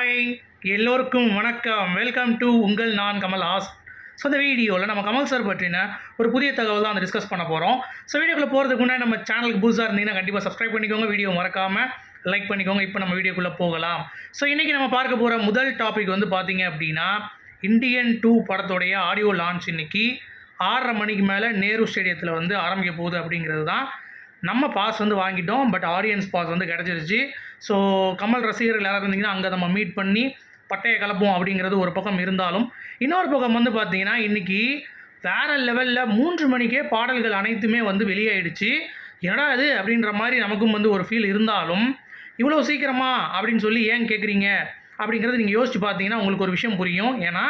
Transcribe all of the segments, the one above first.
Hi எல்லோருக்கும் வணக்கம். Welcome to உங்கள் நான் கமல் ஆஸ். ஸோ இந்த வீடியோவில் நம்ம கமல் சார் பற்றின ஒரு புதிய தகவல் தான் டிஸ்கஸ் பண்ண போகிறோம் ஸோ வீடியோக்குள்ளே போகிறதுக்கு முன்னாடி நம்ம சேனலுக்கு புதுசாக இருந்தீங்கன்னா கண்டிப்பாக சப்ஸ்கிரைப் பண்ணிக்கோங்க. வீடியோ மறக்காமல் லைக் பண்ணிக்கோங்க. இப்போ நம்ம வீடியோக்குள்ளே போகலாம். ஸோ இன்றைக்கி நம்ம பார்க்க போகிற முதல் டாபிக் வந்து பார்த்தீங்க அப்படின்னா இந்தியன் டூ படத்தோடைய ஆடியோ லான்ச் இன்னைக்கு ஆறரை மணிக்கு மேலே நேரு ஸ்டேடியத்தில் வந்து ஆரம்பிக்க போகுது அப்படிங்கிறது தான். நம்ம பாஸ் வந்து வாங்கிட்டோம். பட் ஆடியன்ஸ் பாஸ் வந்து கிடச்சிருச்சு. ஸோ கமல் ரசிகர்கள் யாராக இருந்தீங்கன்னா அங்கே நம்ம மீட் பண்ணி பட்டையை கலப்போம் அப்படிங்கிறது ஒரு பக்கம் இருந்தாலும் இன்னொரு பக்கம் வந்து பார்த்தீங்கன்னா இன்றைக்கி வேறு லெவலில் மூன்று மணிக்கே பாடல்கள் அனைத்துமே வந்து வெளியாயிடுச்சு. என்னடா இது? அப்படின்ற மாதிரி நமக்கும் வந்து ஒரு ஃபீல் இருந்தாலும் இவ்வளோ சீக்கிரமா அப்படின்னு சொல்லி ஏன் கேட்குறீங்க அப்படிங்கிறது நீங்கள் யோசிச்சு பார்த்தீங்கன்னா உங்களுக்கு ஒரு விஷயம் புரியும். ஏன்னா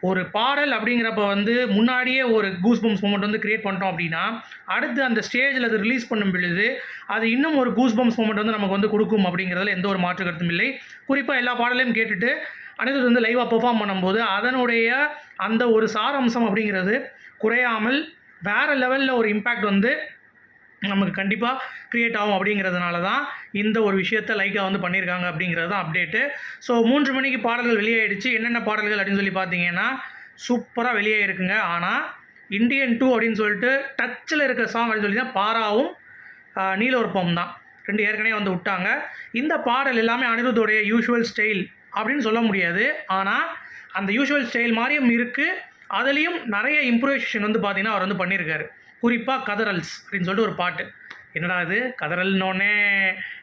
ஒரு பாடல் அப்படிங்கிறப்ப வந்து முன்னாடியே ஒரு கூஸ் பம்ஸ் மூமெண்ட் வந்து க்ரியேட் பண்ணிட்டோம் அப்படின்னா அடுத்து அந்த ஸ்டேஜில் அது ரிலீஸ் பண்ணும் பொழுது அது இன்னும் ஒரு கூஸ் பம்ஸ் மூமெண்ட் வந்து நமக்கு வந்து கொடுக்கும் அப்படிங்கிறதுல எந்த ஒரு மாற்று கருத்தும் இல்லை. குறிப்பாக எல்லா பாடலையும் கேட்டுட்டு அனைத்து வந்து லைவாக பெர்ஃபார்ம் பண்ணும்போது அதனுடைய அந்த ஒரு சாரம்சம் அப்படிங்கிறது குறையாமல் வேறு லெவலில் ஒரு இம்பேக்ட் வந்து நமக்கு கண்டிப்பாக க்ரியேட் ஆகும் அப்படிங்கிறதுனால தான் இந்த ஒரு விஷயத்தை லைக்காக வந்து பண்ணியிருக்காங்க அப்படிங்கிறது தான் அப்டேட்டு ஸோ மூன்று மணிக்கு பாடல்கள் வெளியாயிடுச்சு. என்னென்ன பாடல்கள் அப்படின்னு சொல்லி பார்த்தீங்கன்னா சூப்பராக வெளியே இருக்குங்க ஆனால் இந்தியன் டூ அப்படின்னு சொல்லிட்டு டச்சில் இருக்க சாங் அப்படின்னு சொல்லி தான் பாராவும் ஆஹ், நீலோர்பம் தான். ரெண்டு ஏற்கனவே வந்து விட்டாங்க. இந்த பாடல் எல்லாமே அனிருத்தோடைய யூஷுவல் ஸ்டைல் அப்படின்னு சொல்ல முடியாது. ஆனால் அந்த யூஷுவல் ஸ்டைல் மாதிரியும் இருக்குது அதுலேயும் நிறைய இம்ப்ரூவைசேஷன் வந்து பார்த்தீங்கன்னா அவர் வந்து பண்ணியிருக்காரு குறிப்பாக கதரல்ஸ் அப்படின்னு சொல்லிட்டு ஒரு பாட்டு. என்னடா இது? கதறல்னோடனே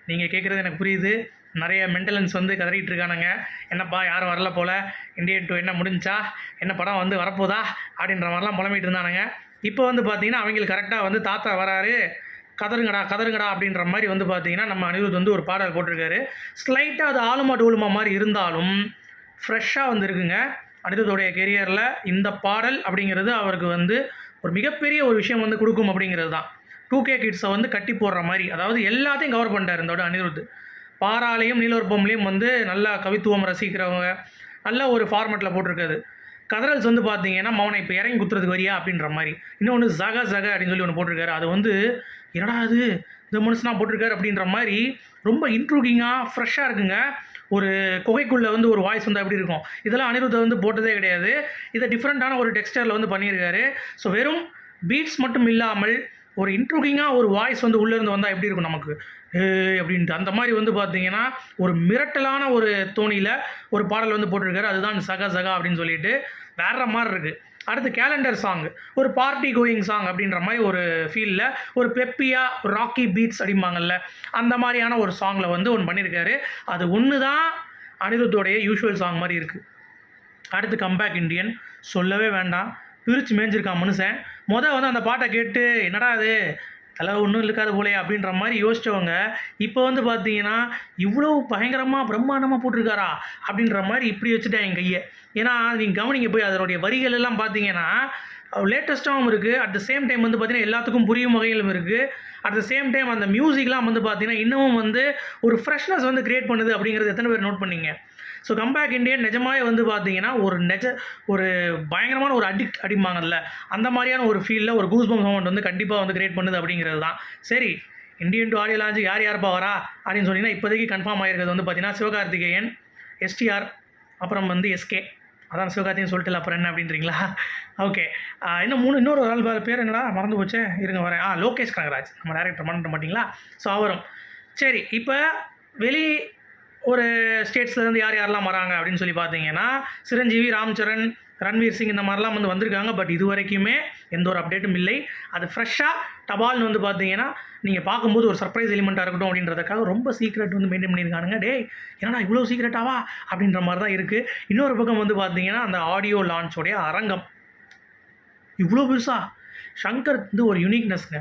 நீங்கள் கேட்குறது எனக்கு புரியுது. நிறைய மென்டலன்ஸ் வந்து கதறிட்டு இருக்கானுங்க. என்னப்பா யாரும் வரல போல்? இந்தியன் டூ என்ன முடிஞ்சா? என்ன படம் வந்து வரப்போதா? அப்படின்ற மாதிரிலாம் புலம்பிட்டு இருந்தானுங்க. இப்போ வந்து பார்த்தீங்கன்னா அவங்களுக்கு கரெக்டாக வந்து தாத்தா வராரு. கதருங்கடா கதருங்கடா அப்படின்ற மாதிரி வந்து பார்த்தீங்கன்னா நம்ம அனிருத் வந்து ஒரு பாடல் போட்டிருக்காரு. ஸ்லைட்டாக அது ஆளுமா டூலுமா மாதிரி இருந்தாலும் ஃப்ரெஷ்ஷாக வந்துருக்குங்க அனிருத்தோடைய கெரியரில் இந்த பாடல் அப்படிங்கிறது அவருக்கு வந்து ஒரு மிகப்பெரிய ஒரு விஷயம் வந்து கொடுக்கும் அப்படிங்கிறது தான். டூ கே கிட்ஸை வந்து கட்டி போடுற மாதிரி அதாவது எல்லாத்தையும் கவர் பண்ணிட்டார் இந்தோட அனிருத். பாராலையும் நீலோர்பம்லையும் வந்து நல்லா கவித்துவம் ரசிக்கிறவங்க நல்ல ஒரு ஃபார்மெட்டில் போட்டிருக்காது கதரல்ஸ் வந்து பார்த்தீங்கன்னா மௌனை இப்போ இறங்கி குத்துறதுக்கு வரியா? அப்படின்ற மாதிரி. இன்னொன்று ஜக ஜக அப்படின்னு சொல்லி ஒன்று போட்டிருக்காரு. அது வந்து என்னடா அது இந்த மனுஷனா போட்டிருக்காரு அப்படின்ற மாதிரி ரொம்ப இன்ட்ரூகிங்காக ஃப்ரெஷ்ஷாக இருக்குங்க. ஒரு குகைக்குள்ளே வந்து ஒரு வாய்ஸ் வந்து அப்படி இருக்கும்? இதெல்லாம் அனிருத்தை வந்து போட்டதே கிடையாது. இதை டிஃப்ரெண்ட்டான ஒரு டெக்ஸ்டரில் வந்து பண்ணியிருக்காரு. ஸோ வெறும் பீட்ஸ் மட்டும் இல்லாமல் ஒரு இன்ட்ரூகிங்காக ஒரு வாய்ஸ் வந்து உள்ளேருந்து வந்தால் எப்படி இருக்கும் நமக்கு? ஏ அப்படின்ட்டு. அந்த மாதிரி வந்து பார்த்தீங்கன்னா ஒரு மிரட்டலான ஒரு தோணியில் ஒரு பாடல் வந்து போட்டிருக்காரு. அதுதான் சகா சகா அப்படின்னு சொல்லிட்டு வேற மாதிரி இருக்குது அடுத்து கேலண்டர் சாங் ஒரு பார்ட்டி கோயிங் சாங் அப்படின்ற மாதிரி ஒரு ஃபீலில் ஒரு பெப்பியாக ராக்கி பீட்ஸ் அப்படிம்பாங்கல்ல அந்த மாதிரியான ஒரு சாங்கில் வந்து ஒன்று பண்ணியிருக்காரு அது ஒன்று தான் அனிருத்தோடைய யூஷுவல் சாங் மாதிரி இருக்குது அடுத்து கம்பேக் இண்டியன் சொல்லவே வேண்டாம். பிரித்து மேய்ஞ்சிருக்கான் மனுஷன். மொதல் வந்து அந்த பாட்டை கேட்டு என்னடா அது தலை ஒன்றும் இருக்காது போலே அப்படின்ற மாதிரி யோசிச்சவங்க இப்போ வந்து பார்த்தீங்கன்னா இவ்வளோ பயங்கரமாக பிரம்மாண்டமாக போட்டிருக்காரா அப்படின்ற மாதிரி இப்படி வச்சுட்டேன் என் கையை. ஏன்னா நீங்கள் கவனிங்க போய் அதனுடைய வரிகள் எல்லாம் பார்த்தீங்கன்னா லேட்டஸ்ட்டாகவும் இருக்குது அட் த சேம் டைம் வந்து பார்த்தீங்கன்னா எல்லாத்துக்கும் புரியும் வகையிலும் இருக்குது அட் த சேம் டைம் அந்த மியூசிக்லாம் வந்து பார்த்தீங்கன்னா இன்னமும் வந்து ஒரு ஃப்ரெஷ்னஸ் வந்து கிரியேட் பண்ணுது அப்படிங்கிறது எத்தனை பேர் நோட் பண்ணீங்க? ஸோ கம்பேக் இண்டியன் நிஜமாவே வந்து பார்த்தீங்கன்னா ஒரு நெஜ ஒரு பயங்கரமான ஒரு அடிக்ட் அடிப்பாங்கல்ல அந்த மாதிரியான ஒரு ஃபீலில் ஒரு கூஸ் பம்ப் வந்து கண்டிப்பாக வந்து கிரியேட் பண்ணுது அப்படிங்கிறது தான் சரி இந்தியன் டு ஆடியோ லான்ச்சு யார் யார் வரா அப்படின்னு சொன்னீங்கன்னா இப்போதைக்கு கன்ஃபார்ம் ஆகிருக்கிறது வந்து பார்த்தீங்கன்னா சிவகார்த்திகேயன் எஸ்டிஆர் அப்புறம் வந்து எஸ்கே அதான் சிவகார்த்திகேயன் சொல்லிட்டு அப்புறம் என்ன அப்படின்றீங்களா? ஓகே இன்னும் மூணு இன்னொரு ஆள் பேர் என்னடா? மறந்து போச்சே. இருங்க வரேன். ஆ லோகேஷ் கனகராஜ். நம்ம டேரக்டர் மறந்துட மாட்டிங்களா? ஸோ அவரும். சரி இப்போ வெளி ஒரு ஸ்டேட்ஸ்லேருந்து யார் யாரெல்லாம் வராங்க அப்படின்னு சொல்லி பார்த்தீங்கன்னா சிரஞ்சீவி ராம்சரண் ரன்வீர் சிங் இந்த மாதிரிலாம் வந்து வந்திருக்காங்க. பட் இது வரைக்குமே எந்த ஒரு அப்டேட்டும் இல்லை. அது ஃப்ரெஷ்ஷாக டபால்னு வந்து பார்த்தீங்கன்னா நீங்கள் பார்க்கும்போது ஒரு சர்ப்ரைஸ் எலிமெண்ட்டாக இருக்கட்டும் அப்படின்றதுக்காக ரொம்ப சீக்ரெட் வந்து மெயின்டைன் பண்ணியிருக்கானுங்க. டே என்னடா இவ்வளோ சீக்ரெட்டாவா அப்படின்ற மாதிரி தான் இருக்குது இன்னொரு பக்கம் வந்து பார்த்தீங்கன்னா அந்த ஆடியோ லான்ச்சோடைய அரங்கம். இவ்வளோ பெருசா? ஷங்கர் வந்து ஒரு யூனிக்னஸ்ங்க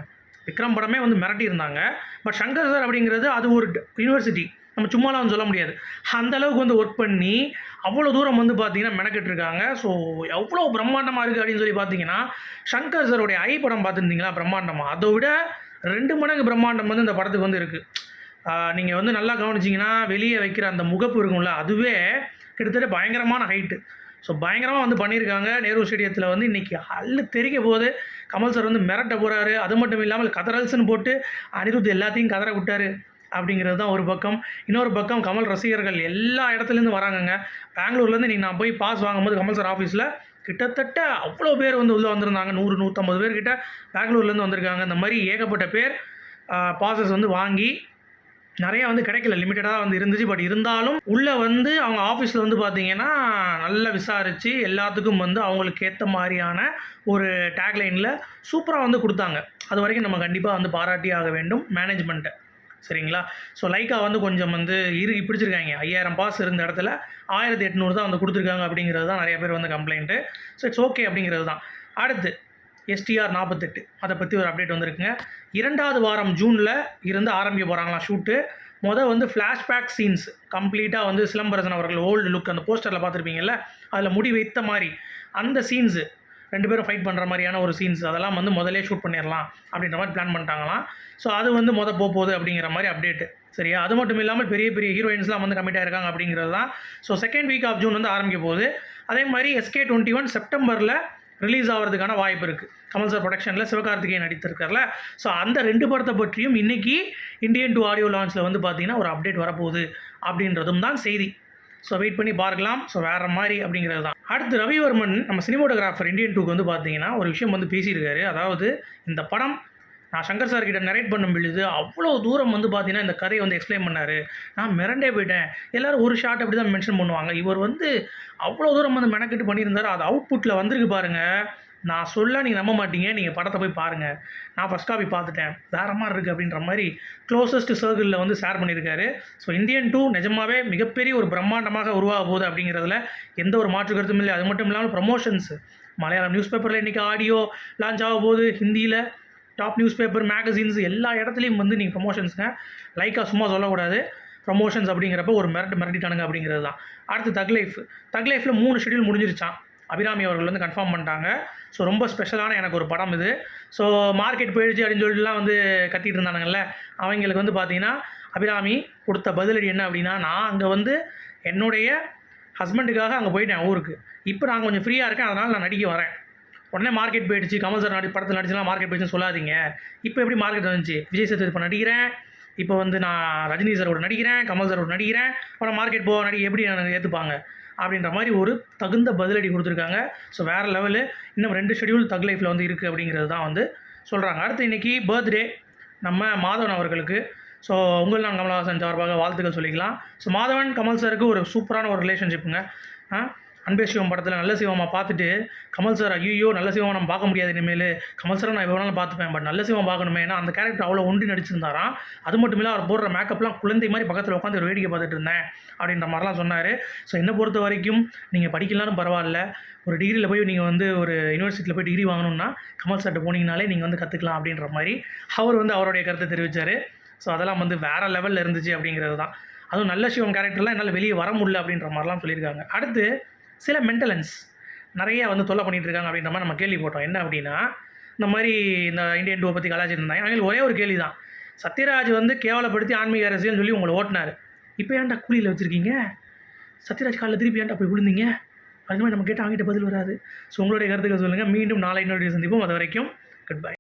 விக்ரம் படமே வந்து மிரட்டி இருந்தாங்க பட் சங்கர் சார் அப்படிங்கிறது அது ஒரு யூனிவர்சிட்டி நம்ம சும்மாலாம் வந்து சொல்ல முடியாது. அந்த அளவுக்கு வந்து ஒர்க் பண்ணி அவ்வளோ தூரம் வந்து பார்த்தீங்கன்னா மெனக்கெட்டுருக்காங்க. ஸோ எவ்வளோ பிரம்மாண்டமாக இருக்குது அப்படின்னு சொல்லி பார்த்தீங்கன்னா சங்கர் சருடைய ஐ படம் பார்த்துருந்தீங்களா பிரம்மாண்டமாக அதை விட ரெண்டு மடங்கு பிரம்மாண்டம் வந்து இந்த படத்துக்கு வந்து இருக்குது நீங்கள் வந்து நல்லா கவனிச்சிங்கன்னா வெளியே வைக்கிற அந்த முகப்பு இருக்கும்ல அதுவே கிட்டத்தட்ட பயங்கரமான ஹைட்டு ஸோ பயங்கரமாக வந்து பண்ணியிருக்காங்க நேரு ஸ்டேடியத்தில் வந்து இன்றைக்கி அள்ளு தெரிக்க போகுது. கமல் சார் வந்து மிரட்ட போகிறாரு அது மட்டும் இல்லாமல் கதரல்ஸ்னு போட்டு அனிருத் எல்லாத்தையும் கதற விட்டார். அப்படிங்கிறது தான் ஒரு பக்கம். இன்னொரு பக்கம் கமல் ரசிகர்கள் எல்லா இடத்துலேருந்து வராங்கங்க. பெங்களூர்லேருந்து நீங்கள் நான் போய் பாஸ் வாங்கும்போது கமல் சார் ஆஃபீஸில் கிட்டத்தட்ட அவ்வளோ பேர் வந்து உள்ளே வந்திருந்தாங்க. நூறு நூற்றம்பது பேர்கிட்ட பெங்களூர்லேருந்து வந்திருக்காங்க. இந்த மாதிரி ஏகப்பட்ட பேர் பாசஸ் வந்து வாங்கி நிறையா வந்து கிடைக்கல. லிமிட்டடாக வந்து இருந்துச்சு. பட் இருந்தாலும் உள்ளே வந்து அவங்க ஆஃபீஸில் வந்து பார்த்தீங்கன்னா நல்லா விசாரித்து எல்லாத்துக்கும் வந்து அவங்களுக்கு ஏற்ற மாதிரியான ஒரு டேக்லைனில் சூப்பராக வந்து கொடுத்தாங்க. அது வரைக்கும் நம்ம கண்டிப்பாக வந்து பாராட்டி ஆக வேண்டும். மேனேஜ்மெண்ட்டை சரிங்களா? ஸோ லைக்கா வந்து கொஞ்சம் வந்து இறுகி பிடிச்சிருக்காங்க. ஐயாயிரம் பாஸ் இருந்த இடத்துல ஆயிரத்தி எட்நூறு தான் வந்து கொடுத்துருக்காங்க அப்படிங்கிறது தான் நிறைய பேர் வந்து கம்ப்ளைண்ட்டு ஸோ இட்ஸ் ஓகே அப்படிங்கிறது தான். அடுத்து எஸ்டிஆர் நாற்பத்தெட்டு அதை பற்றி ஒரு அப்டேட் வந்திருக்குங்க. இரண்டாவது வாரம் ஜூனில் இருந்து ஆரம்பிக்க போகிறாங்களாம் ஷூட்டு மொதல் வந்து ஃப்ளாஷ்பேக் சீன்ஸ் கம்ப்ளீட்டாக வந்து சிலம்பரசன் அவர்கள் ஓல்டு லுக் அந்த போஸ்டரில் பார்த்துருப்பீங்கல்ல? அதில் முடி வைத்த மாதிரி. அந்த சீன்ஸு ரெண்டு பேரும் ஃபைட் பண்ணுற மாதிரியான ஒரு சீன்ஸ் அதெல்லாம் வந்து முதலே ஷூட் பண்ணிடலாம் அப்படின்ற மாதிரி பிளான் பண்ணிட்டாங்களாம். ஸோ அது வந்து மொத போக போகுது அப்படிங்கிற மாதிரி அப்டேட்டு சரியா? அது மட்டும் இல்லாமல் பெரிய பெரிய ஹீரோயின்ஸ்லாம் வந்து கமிட் இருக்காங்க அப்படிங்கிறது தான். So second week of June வந்து ஆரம்பிக்க போகுது. அதே மாதிரி எஸ்கே டுவெண்ட்டி ஒன் செப்டம்பரில் ரிலீஸ் ஆகிறதுக்கான வாய்ப்பு இருக்குது கமல் சார் ப்ரொடக்ஷனில் சிவகார்த்திகேயன் நடித்திருக்கார்ல. ஸோ அந்த ரெண்டு படத்தை பற்றியும் இன்றைக்கி இந்தியன் டூ ஆடியோ லான்ச்சில் வந்து பார்த்தீங்கன்னா ஒரு அப்டேட் வரப்போகுது அப்படின்றதும் தான் செய்தி. ஸோ வெயிட் பண்ணி பார்க்கலாம். ஸோ வேறு மாதிரி அப்படிங்கிறது தான். அடுத்து ரவிவர்மன் நம்ம சினிமோட்டோகிராஃபர் இந்தியன் டூக்கு வந்து பார்த்தீங்கன்னா ஒரு விஷயம் வந்து பேசியிருக்காரு. அதாவது இந்த படம் நான் சங்கர் சார் கிட்ட நரேட் பண்ணும் பொழுது அவ்வளோ தூரம் வந்து பார்த்தீங்கன்னா இந்த கதையை வந்து எக்ஸ்பிளைன் பண்ணார். நான் மிரண்டே போயிட்டேன். எல்லோரும் ஒரு ஷார்ட் அப்படி தான் மென்ஷன் பண்ணுவாங்க. இவர் வந்து அவ்வளோ தூரம் வந்து மெனக்கெட்டு பண்ணியிருந்தார். அது அவுட்புட்டில் வந்திருக்கு பாருங்கள் நான் சொல்ல நீங்கள் நம்ப மாட்டீங்க நீங்கள் படத்தை போய் பாருங்கள் நான் ஃபஸ்ட் காப்பி பார்த்துட்டேன். வேற மாதிரி இருக்குது அப்படின்ற மாதிரி க்ளோசஸ்ட் சர்க்கிளில் வந்து ஷேர் பண்ணியிருக்காரு ஸோ இந்தியன் டூ நிஜமாவே மிகப்பெரிய ஒரு பிரம்மாண்டமாக உருவாக போகுது அப்படிங்கிறதுல எந்த ஒரு மாற்று கருத்தும் இல்லை. அது மட்டும் இல்லாமல் ப்ரமோஷன்ஸ் மலையாளம் நியூஸ் பேப்பரில் இன்றைக்கி ஆடியோ லான்ச் ஆக போது ஹிந்தியில் டாப் நியூஸ் பேப்பர் மேகசின்ஸ் எல்லா இடத்துலையும் வந்து நீங்கள் ப்ரமோஷன்ஸுங்க லைக்காக சும்மா சொல்லக்கூடாது. ப்ரமோஷன்ஸ் அப்படிங்கிறப்ப ஒரு மிரட்டு மிரட்டிட்டானுங்க அப்படிங்கிறது தான். அடுத்து தக் லைஃப் தக் லைஃப்பில் மூணு ஷெடியூல் முடிஞ்சிருச்சான் அபிராமி அவர்கள் வந்து கன்ஃபார்ம் பண்ணிட்டாங்க. ஸோ ரொம்ப ஸ்பெஷலான எனக்கு ஒரு படம் இது. ஸோ மார்க்கெட் போயிடுச்சு அப்படின்னு சொல்லிட்டுலாம் வந்து கத்திட்டு இருந்தானுங்கல்ல. அவங்களுக்கு வந்து பார்த்தீங்கன்னா அபிராமி கொடுத்த பதிலடி என்ன அப்படின்னா நான் அங்கே வந்து என்னுடைய ஹஸ்பண்டுக்காக அங்கே போயிட்டேன் ஊருக்கு. இப்போ நான் கொஞ்சம் ஃப்ரீயாக இருக்கேன் அதனால் நான் நடிக்க வரேன். உடனே மார்க்கெட் போயிடுச்சு கமல் சார் நடி படத்தில் நடிச்சுலாம் மார்க்கெட் போயிடுச்சுன்னு சொல்லாதீங்க. இப்போ எப்படி மார்க்கெட் வந்துச்சு? விஜய் சேதுபதி இப்போ நடிக்கிறேன். இப்போ வந்து நான் ரஜினி சாரோட நடிக்கிறேன் கமல் சாரோட நடிக்கிறேன். அப்புறம் மார்க்கெட் போக நடி எப்படி எனக்கு ஏற்றுப்பாங்க அப்படின்ற மாதிரி ஒரு தகுந்த பதிலடி கொடுத்துருக்காங்க. ஸோ வேறு லெவலு இன்னும் ரெண்டு ஷெடியூல் தக் லைஃப்பில் வந்து இருக்குது அப்படிங்கிறது தான் வந்து சொல்கிறாங்க அடுத்து இன்றைக்கி பர்த்டே நம்ம மாதவன் அவர்களுக்கு. ஸோ உங்கள் நான் கமலஹாசன் சார்பாக வாழ்த்துக்கள் சொல்லிக்கலாம். ஸோ மாதவன் கமல் சாருக்கு ஒரு சூப்பரான ஒரு ரிலேஷன்ஷிப்புங்க ஆ? அன்பே சிவம் படத்தில் நல்ல சிவமாக பார்த்துட்டு கமல் சார் ஐயோ நல்ல சிவம் நம்ம பார்க்க முடியாது இனிமேல். கமல் சார் நான் எவ்வளோ நாள் பார்த்துப்பேன் பட் நல்ல சிவம் பார்க்கணுமே. ஏன்னா அந்த கேரக்டர் அவ்வளோ ஒன்றி நடிச்சிருந்தாராம். அது மட்டும் இல்லை அவர் போடுற மேக்கப்லாம் குழந்தை மாதிரி பக்கத்தில் உட்காந்து ஒரு வேடிக்கை பார்த்துட்டு இருந்தேன் அப்படின்ற மாதிரிலாம் சொன்னார். ஸோ என்னை பொறுத்த வரைக்கும் நீங்கள் படிக்கலாம்னு பரவாயில்ல. ஒரு டிகிரியில் போய் நீங்கள் வந்து ஒரு யூனிவர்சிட்டியில் போய் டிகிரி வாங்கணும்னா கமல் சார்ட்ட போனீங்கனாலே நீங்கள் வந்து கற்றுக்கலாம் அப்படின்ற மாதிரி அவர் வந்து அவருடைய கருத்தை தெரிவித்தார் ஸோ அதெல்லாம் வந்து வேறு லெவலில் இருந்துச்சு அப்படிங்கிறது தான். அதுவும் நல்ல சிவம் கேரக்டர்லாம் என்னால் வெளியே வர முடியல அப்படின்ற மாதிரிலாம் சொல்லியிருக்காங்க. அடுத்து சில மென்டலன்ஸ் நிறைய வந்து தொல்லை பண்ணிகிட்டு இருக்காங்க அப்படின்ற மாதிரி நம்ம கேள்வி போட்டோம். என்ன அப்படின்னா இந்த மாதிரி இந்த இந்தியன் டூவை பற்றி கலாச்சாரம் இருந்தாங்க. அவங்களுக்கு ஒரே ஒரு கேள்வி தான் சத்யராஜ் வந்து கேவலப்படுத்தி ஆன்மீக அரசியல்னு சொல்லி உங்களை ஓட்டினார். இப்போ ஏன்டா கூலியில் வச்சுருக்கீங்க? சத்யராஜ் காலில் திருப்பி ஏன்டா போய் விழுந்தீங்க? அது மாதிரி நம்ம கேட்டால் அவங்ககிட்ட பதில் வராது. ஸோ உங்களுடைய கருத்துக்கள் சொல்லுங்கள் மீண்டும் நாளை இன்னொரு சந்திப்போம். அது வரைக்கும் குட் பை